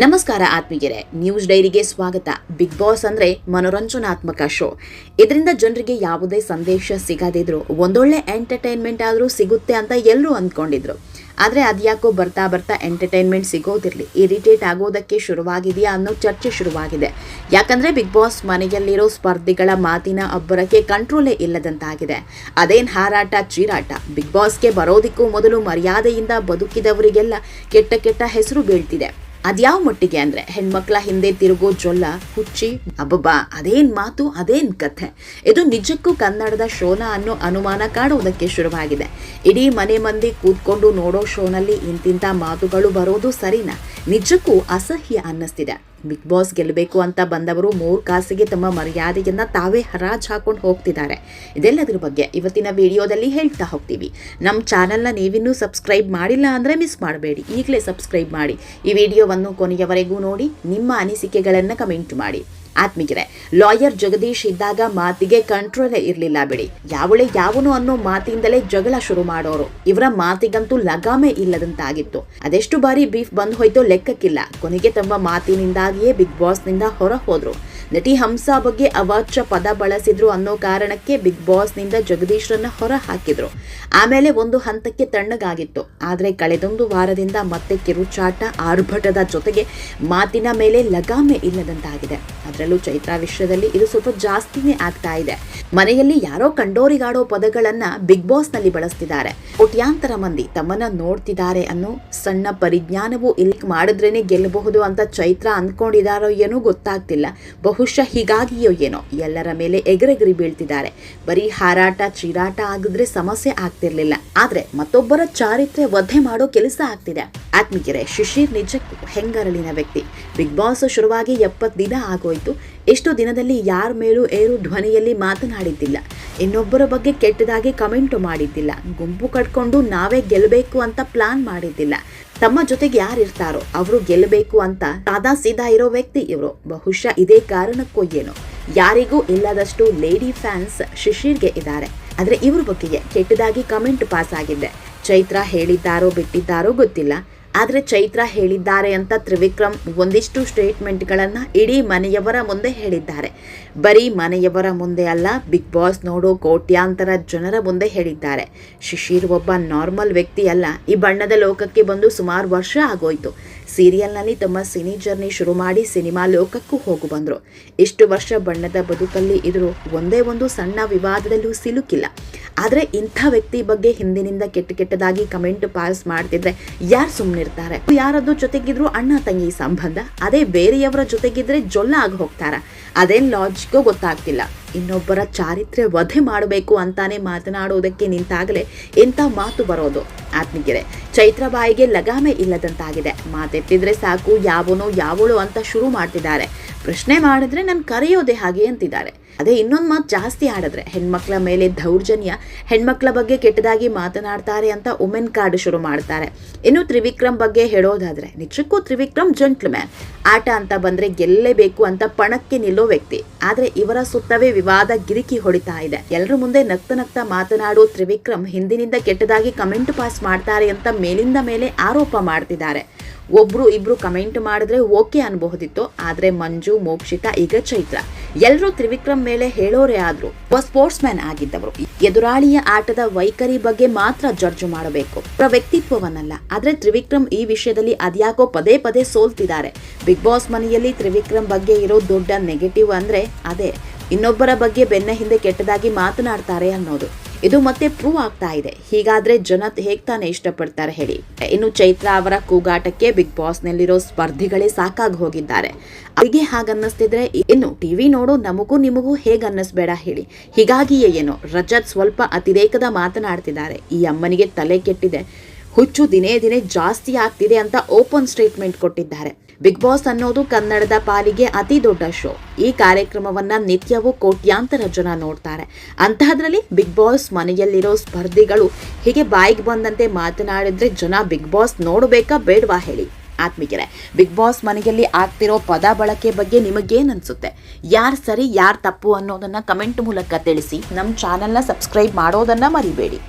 ನಮಸ್ಕಾರ ಆತ್ಮೀಯರೇ ನ್ಯೂಸ್ ಡೈರಿಗೆ ಸ್ವಾಗತ. ಬಿಗ್ ಬಾಸ್ ಅಂದ್ರೆ ಮನೋರಂಜನಾತ್ಮಕ ಶೋ ಇದರಿಂದ ಜನರಿಗೆ ಯಾವುದೇ ಸಂದೇಶ ಸಿಗದಿದ್ರು, ಒಂದೊಳ್ಳೆ ಎಂಟರ್ಟೈನ್ಮೆಂಟ್ ಆದರೂ ಸಿಗುತ್ತೆ ಅಂತ ಎಲ್ಲರೂ ಅಂದ್ಕೊಂಡಿದ್ರು. ಆದರೆ ಅದ್ಯಾಕೋ ಬರ್ತಾ ಬರ್ತಾ ಎಂಟರ್ಟೈನ್ಮೆಂಟ್ ಸಿಗೋದಿರಲಿ ಇರಿಟೇಟ್ ಆಗೋದಕ್ಕೆ ಶುರುವಾಗಿದೆಯಾ ಅನ್ನೋ ಚರ್ಚೆ ಶುರುವಾಗಿದೆ. ಯಾಕಂದ್ರೆ ಬಿಗ್ ಬಾಸ್ ಮನೆಯಲ್ಲಿರೋ ಸ್ಪರ್ಧಿಗಳ ಮಾತಿನ ಅಬ್ಬರಕ್ಕೆ ಕಂಟ್ರೋಲೇ ಇಲ್ಲದಂತಾಗಿದೆ. ಅದೇನು ಹಾರಾಟ, ಚೀರಾಟ? ಬಿಗ್ ಬಾಸ್ಗೆ ಬರೋದಕ್ಕೂ ಮೊದಲು ಮರ್ಯಾದೆಯಿಂದ ಬದುಕಿದವರಿಗೆಲ್ಲ ಕೆಟ್ಟ ಕೆಟ್ಟ ಹೆಸರು ಬೀಳ್ತಿದೆ. ಅದ್ಯಾವ ಮಟ್ಟಿಗೆ ಅಂದ್ರೆ ಹೆಣ್ಮಕ್ಳ ಹಿಂದೆ ತಿರುಗೋ ಜೊಲ್ಲ, ಹುಚ್ಚಿ, ಅಬ್ಬಬ್ಬಾ, ಅದೇನ್ ಮಾತು, ಅದೇನ್ ಕಥೆ. ಇದು ನಿಜಕ್ಕೂ ಕನ್ನಡದ ಶೋನ ಅನ್ನೋ ಅನುಮಾನ ಕಾಡುವುದಕ್ಕೆ ಶುರುವಾಗಿದೆ. ಇಡೀ ಮನೆ ಮಂದಿ ಕೂತ್ಕೊಂಡು ನೋಡೋ ಶೋನಲ್ಲಿ ಇಂತಿಂತ ಮಾತುಗಳು ಬರೋದು ಸರಿನಾ? ನಿಜಕ್ಕೂ ಅಸಹ್ಯ ಅನ್ನಿಸ್ತಿದೆ. ಬಿಗ್ ಬಾಸ್ ಗೆಲ್ಲಬೇಕು ಅಂತ ಬಂದವರು ಮೂರು ಕಾಸಿಗೆ ತಮ್ಮ ಮರ್ಯಾದೆಯನ್ನ ತಾವೇ ಹರಾಜ್ ಹಾಕೊಂಡು ಹೋಗ್ತಿದ್ದಾರೆ. ಇದೆಲ್ಲದರ ಬಗ್ಗೆ ಇವತ್ತಿನ ವಿಡಿಯೋದಲ್ಲಿ ಹೇಳ್ತಾ ಹೋಗ್ತೀವಿ. ನಮ್ಮ ಚಾನಲ್ನ ನೀವಿನ್ನೂ ಸಬ್ಸ್ಕ್ರೈಬ್ ಮಾಡಿಲ್ಲ ಅಂದರೆ ಮಿಸ್ ಮಾಡಬೇಡಿ. ಈಗಲೇ ಸಬ್ಸ್ಕ್ರೈಬ್ ಮಾಡಿ. ಈ ವಿಡಿಯೋವನ್ನು ಕೊನೆಯವರೆಗೂ ನೋಡಿ, ನಿಮ್ಮ ಅನಿಸಿಕೆಗಳನ್ನು ಕಮೆಂಟ್ ಮಾಡಿ. ಆತ್ಮೀಗೆರೆ ಲಾಯರ್ ಜಗದೀಶ್ ಇದ್ದಾಗ ಮಾತಿಗೆ ಕಂಟ್ರೋಲೇ ಇರಲಿಲ್ಲ ಬಿಡಿ. ಯಾವಳೆ ಯಾವನು ಅನ್ನೋ ಮಾತಿಂದಲೇ ಜಗಳ ಶುರು ಮಾಡೋರು. ಇವರ ಮಾತಿಗಂತೂ ಲಗಾಮೆ ಇಲ್ಲದಂತಾಗಿತ್ತು. ಅದೆಷ್ಟು ಬಾರಿ ಬೀಫ್ ಬಂದ್ ಹೋಯ್ತೋ ಲೆಕ್ಕಕ್ಕಿಲ್ಲ. ಕೊನೆಗೆ ತಮ್ಮ ಮಾತಿನಿಂದಾಗಿಯೇ ಬಿಗ್ ಬಾಸ್ನಿಂದ ಹೊರ ಹೋದ್ರು ನಟಿ ಹಂಸ ಬಗ್ಗೆ ಅವಾಚ್ಯ ಪದ ಬಳಸಿದ್ರು ಅನ್ನೋ ಕಾರಣಕ್ಕೆ ಬಿಗ್ ಬಾಸ್ನಿಂದ ಜಗದೀಶ್ರನ್ನ ಹೊರ ಹಾಕಿದ್ರು ಆಮೇಲೆ ಒಂದು ಹಂತಕ್ಕೆ ತಣ್ಣಗಾಗಿತ್ತು. ಆದರೆ ಕಳೆದೊಂದು ವಾರದಿಂದ ಮತ್ತೆ ಕಿರುಚಾಟ, ಆರ್ಭಟದ ಜೊತೆಗೆ ಮಾತಿನ ಮೇಲೆ ಲಗಾಮೆ ಇಲ್ಲದಂತಾಗಿದೆ. ಅದರಲ್ಲೂ ಚೈತ್ರ ವಿಷಯದಲ್ಲಿ ಇದು ಸ್ವಲ್ಪ ಜಾಸ್ತಿನೇ ಆಗ್ತಾ ಇದೆ. ಮನೆಯಲ್ಲಿ ಯಾರೋ ಕಂಡೋರಿಗಾಡೋ ಪದಗಳನ್ನ ಬಿಗ್ ಬಾಸ್ನಲ್ಲಿ ಬಳಸ್ತಿದ್ದಾರೆ. ಕೋಟ್ಯಾಂತರ ಮಂದಿ ತಮ್ಮನ್ನ ನೋಡ್ತಿದ್ದಾರೆ ಅನ್ನೋ ಸಣ್ಣ ಪರಿಜ್ಞಾನವು ಇಲ್ಲಿ ಮಾಡಿದ್ರೇನೆ ಗೆಲ್ಲಬಹುದು ಅಂತ ಚೈತ್ರ ಅಂದ್ಕೊಂಡಿದಾರೋ ಏನೋ ಗೊತ್ತಾಗ್ತಿಲ್ಲ. ಬಹುಶಃ ಹೀಗಾಗಿಯೋ ಏನೋ. ಎಲ್ಲರ ಮೇಲೆ ಎಗರೆಗರಿ ಬೀಳ್ತಿದ್ದಾರೆ. ಬರೀ ಹಾರಾಟ, ಚೀರಾಟ ಆಗಿದ್ರೆ ಸಮಸ್ಯೆ ಆಗ್ತಿರ್ಲಿಲ್ಲ. ಆದ್ರೆ ಮತ್ತೊಬ್ಬರ ಚಾರಿತ್ರೆ ವಧೆ ಮಾಡೋ ಕೆಲಸ ಆಗ್ತಿದೆ. ಆತ್ಮಿಕರೆ ಶಿಶಿರ್ ನಿಜಕ್ಕೂ ಹೆಂಗರಳಿನ ವ್ಯಕ್ತಿ. ಬಿಗ್ ಬಾಸ್ ಶುರುವಾಗಿ ಎಪ್ಪತ್ತು ದಿನ ಆಗೋಯ್ತು. ಎಷ್ಟು ದಿನದಲ್ಲಿ ಯಾರ ಮೇಲೂ ಏರು ಧ್ವನಿಯಲ್ಲಿ ಮಾತನಾಡಿದ್ದಿಲ್ಲ. ಇನ್ನೊಬ್ಬರ ಬಗ್ಗೆ ಕೆಟ್ಟದಾಗಿ ಕಮೆಂಟು ಮಾಡಿದ್ದಿಲ್ಲ. ಗುಂಪು ಕಟ್ಕೊಂಡು ನಾವೇ ಗೆಲ್ಲಬೇಕು ಅಂತ ಪ್ಲಾನ್ ಮಾಡಿದ್ದಿಲ್ಲ. ತಮ್ಮ ಜೊತೆಗೆ ಯಾರು ಇರ್ತಾರೋ ಅವರು ಗೆಲ್ಲಬೇಕು ಅಂತ ಸಾದಾ ಸೀದಾ ಇರೋ ವ್ಯಕ್ತಿ ಇವರು. ಬಹುಶಃ ಇದೇ ಕಾರಣಕ್ಕೋ ಏನೋ. ಯಾರಿಗೂ ಇಲ್ಲದಷ್ಟು ಲೇಡಿ ಫ್ಯಾನ್ಸ್ ಶಿಶಿರ್ಗೆ ಇದ್ದಾರೆ. ಆದರೆ ಇವ್ರ ಬಗ್ಗೆ ಕೆಟ್ಟದಾಗಿ ಕಮೆಂಟ್ ಪಾಸ್ ಆಗಿದೆ ಚೈತ್ರ ಹೇಳಿದ್ದಾರೋ ಬಿಟ್ಟಿದ್ದಾರೋ ಗೊತ್ತಿಲ್ಲ. ಆದರೆ ಚೈತ್ರ ಹೇಳಿದ್ದಾರೆ ಅಂತ ತ್ರಿವಿಕ್ರಮ್ ಒಂದಿಷ್ಟು ಸ್ಟೇಟ್ಮೆಂಟ್ಗಳನ್ನು ಇಡೀ ಮನೆಯವರ ಮುಂದೆ ಹೇಳಿದ್ದಾರೆ. ಬರೀ ಮನೆಯವರ ಮುಂದೆ ಅಲ್ಲ, ಬಿಗ್ ಬಾಸ್ ನೋಡೋ ಕೋಟ್ಯಾಂತರ ಜನರ ಮುಂದೆ ಹೇಳಿದ್ದಾರೆ. ಶಿಶಿರ್ ಒಬ್ಬ ನಾರ್ಮಲ್ ವ್ಯಕ್ತಿ ಅಲ್ಲ, ಈ ಬಣ್ಣದ ಲೋಕಕ್ಕೆ ಬಂದು ಸುಮಾರು ವರ್ಷ ಆಗೋಯ್ತು. ಸೀರಿಯಲ್ನಲ್ಲಿ ತಮ್ಮ ಸಿನಿ ಜರ್ನಿ ಶುರು ಮಾಡಿ ಸಿನಿಮಾ ಲೋಕಕ್ಕೂ ಹೋಗು ಬಂದರು. ಇಷ್ಟು ವರ್ಷ ಬಣ್ಣದ ಬದುಕಲ್ಲಿ ಇದ್ರು ಒಂದೇ ಒಂದು ಸಣ್ಣ ವಿವಾದದಲ್ಲೂ ಸಿಲುಕಿಲ್ಲ. ಆದರೆ ಇಂಥ ವ್ಯಕ್ತಿ ಬಗ್ಗೆ ಹಿಂದಿನಿಂದ ಕೆಟ್ಟ ಕೆಟ್ಟದಾಗಿ ಕಮೆಂಟ್ ಪಾಸ್ ಮಾಡ್ತಿದ್ರೆ ಯಾರು ಸುಮ್ಮನಿರ್ತಾರೆ ಯಾರದ್ದು ಜೊತೆಗಿದ್ರು ಅಣ್ಣ ತಂಗಿ ಸಂಬಂಧ, ಅದೇ ಬೇರೆಯವರ ಜೊತೆಗಿದ್ರೆ ಜೊಲ್ಲ ಆಗಿ ಹೋಗ್ತಾರ? ಅದೇನು ಲಾಜಿಕೋ ಗೊತ್ತಾಗ್ತಿಲ್ಲ. ಇನ್ನೊಬ್ಬರ ಚಾರಿತ್ರ್ಯ ವಧೆ ಮಾಡಬೇಕು ಅಂತಾನೆ ಮಾತನಾಡುವುದಕ್ಕೆ ನಿಂತಾಗಲೇ ಎಂಥ ಮಾತು ಬರೋದು? ಆತ್ಮಿಕೆರೆ ಚೈತ್ರ ಬಾಯಿಗೆ ಲಗಾಮೆ ಇಲ್ಲದಂತಾಗಿದೆ. ಮಾತೆತ್ತಿದ್ರೆ ಸಾಕು, ಯಾವನೋ ಯಾವಳು ಅಂತ ಶುರು ಮಾಡ್ತಿದ್ದಾರೆ. ಪ್ರಶ್ನೆ ಮಾಡಿದ್ರೆ ನಾನು ಕರೆಯೋದೆ ಹಾಗೆ ಅಂತಿದ್ದಾರೆ. ಅದೇ ಇನ್ನೊಂದು ಮಾತು ಜಾಸ್ತಿ ಆಡಿದ್ರೆ ಹೆಣ್ಮಕ್ಳ ಮೇಲೆ ದೌರ್ಜನ್ಯ, ಹೆಣ್ಮಕ್ಳ ಬಗ್ಗೆ ಕೆಟ್ಟದಾಗಿ ಮಾತನಾಡ್ತಾರೆ ಅಂತ ವುಮೆನ್ ಕಾರ್ಡ್ ಶುರು ಮಾಡ್ತಾರೆ. ಇನ್ನು ತ್ರಿವಿಕ್ರಮ್ ಬಗ್ಗೆ ಹೇಳೋದಾದ್ರೆ, ನಿಜಕ್ಕೂ ತ್ರಿವಿಕ್ರಮ್ ಜಂಟ್ಲ್ಮ್ಯಾನ್ ಆಟ ಅಂತ ಬಂದ್ರೆ ಗೆಲ್ಲಲೇಬೇಕು ಅಂತ ಪಣಕ್ಕೆ ನಿಲ್ಲೋ ವ್ಯಕ್ತಿ. ಆದರೆ ಇವರ ಸುತ್ತವೇ ವಿವಾದ ಗಿರಿಕಿ ಹೊಡಿತಾ ಇದೆ. ಎಲ್ಲರ ಮುಂದೆ ನಕ್ತ ನಕ್ತ ಮಾತನಾಡೋ ತ್ರಿವಿಕ್ರಮ್ ಹಿಂದಿನಿಂದ ಕೆಟ್ಟದಾಗಿ ಕಮೆಂಟ್ ಪಾಸ್ ಮಾಡ್ತಾರೆ ಅಂತ ಮೇಲಿಂದ ಮೇಲೆ ಆರೋಪ ಮಾಡ್ತಿದ್ದಾರೆ. ಒಬ್ರು ಇಬ್ರು ಕಮೆಂಟ್ ಮಾಡಿದ್ರೆ ಓಕೆ ಅನ್ಬಹುದಿತ್ತು. ಆದ್ರೆ ಮಂಜು, ಮೋಕ್ಷಿತ ಈಗ ಚೈತ್ರ. ಎಲ್ಲರೂ ತ್ರಿವಿಕ್ರಮ್ ಮೇಲೆ ಹೇಳೋರೇ ಆದ್ರು. ಒಬ್ಬ ಸ್ಪೋರ್ಟ್ಸ್ ಮ್ಯಾನ್ ಆಗಿದ್ದವರು. ಎದುರಾಳಿಯ ಆಟದ ವೈಖರಿ ಬಗ್ಗೆ ಮಾತ್ರ ಜಡ್ಜ್ ಮಾಡಬೇಕು. ಅವರ ವ್ಯಕ್ತಿತ್ವವನ್ನಲ್ಲ. ಆದ್ರೆ ತ್ರಿವಿಕ್ರಮ್ ಈ ವಿಷಯದಲ್ಲಿ ಅದ್ಯಾಕೋ ಪದೇ ಪದೇ ಸೋಲ್ತಿದ್ದಾರೆ. ಬಿಗ್ ಬಾಸ್ ಮನೆಯಲ್ಲಿ ತ್ರಿವಿಕ್ರಮ್ ಬಗ್ಗೆ ಇರೋ ದೊಡ್ಡ ನೆಗೆಟಿವ್ ಅಂದ್ರೆ ಅದೇ, ಇನ್ನೊಬ್ಬರ ಬಗ್ಗೆ ಬೆನ್ನ ಹಿಂದೆ ಕೆಟ್ಟದಾಗಿ ಮಾತನಾಡ್ತಾರೆ ಅನ್ನೋದು. ಇದು ಮತ್ತೆ ಪ್ರೂವ್ ಆಗ್ತಾ ಇದೆ. ಹೀಗಾದ್ರೆ ಜನ ಹೇಗ್ ತಾನೇ ಇಷ್ಟಪಡ್ತಾರೆ ಹೇಳಿ. ಇನ್ನು ಚೈತ್ರ ಅವರ ಕೂಗಾಟಕ್ಕೆ ಬಿಗ್ ನಲ್ಲಿರೋ ಸ್ಪರ್ಧಿಗಳೇ ಸಾಕಾಗಿ ಹೋಗಿದ್ದಾರೆ. ಅವರಿಗೆ ಹಾಗನ್ನಿಸ್ತಿದ್ರೆ ಇನ್ನು ಟಿವಿ ನೋಡೋ ನಮಗೂ ನಿಮಗೂ ಹೇಗೆ ಅನ್ನಿಸ್ಬೇಡ ಹೇಳಿ. ಹೀಗಾಗಿಯೇ ಏನೋ, ರಜತ್ ಸ್ವಲ್ಪ ಅತಿರೇಕದ ಮಾತನಾಡ್ತಿದ್ದಾರೆ. ಈ ಅಮ್ಮನಿಗೆ ತಲೆ ಕೆಟ್ಟಿದೆ. ಹುಚ್ಚು ದಿನೇ ದಿನೇ ಜಾಸ್ತಿ ಆಗ್ತಿದೆ ಅಂತ ಓಪನ್ ಸ್ಟೇಟ್ಮೆಂಟ್ ಕೊಟ್ಟಿದ್ದಾರೆ. ಬಿಗ್ ಬಾಸ್ ಅನ್ನೋದು ಕನ್ನಡದ ಪಾಲಿಗೆ ಅತಿ ದೊಡ್ಡ ಶೋ. ಈ ಕಾರ್ಯಕ್ರಮವನ್ನ ನಿತ್ಯವೂ ಕೋಟ್ಯಾಂತರ ಜನ ನೋಡ್ತಾರೆ. ಅಂತಹದ್ರಲ್ಲಿ ಬಿಗ್ ಬಾಸ್ ಮನೆಯಲ್ಲಿರೋ ಸ್ಪರ್ಧಿಗಳು ಹೀಗೆ ಬಾಯಿಗೆ ಬಂದಂತೆ ಮಾತನಾಡಿದ್ರೆ ಜನ ಬಿಗ್ ಬಾಸ್ ನೋಡಬೇಕಾ ಬೇಡವಾ ಹೇಳಿ. ಆತ್ಮಿಕರೆ ಬಿಗ್ ಬಾಸ್ ಮನೆಯಲ್ಲಿ ಆಗ್ತಿರೋ ಪದ ಬಳಕೆ ಬಗ್ಗೆ ನಿಮಗೇನು ಅನಿಸುತ್ತೆ? ಯಾರು ಸರಿ, ಯಾರು ತಪ್ಪು ಅನ್ನೋದನ್ನ ಕಮೆಂಟ್ ಮೂಲಕ ತಿಳಿಸಿ. ನಮ್ಮ ಚಾನೆಲ್ನ ಸಬ್ಸ್ಕ್ರೈಬ್ ಮಾಡೋದನ್ನ ಮರಿಬೇಡಿ.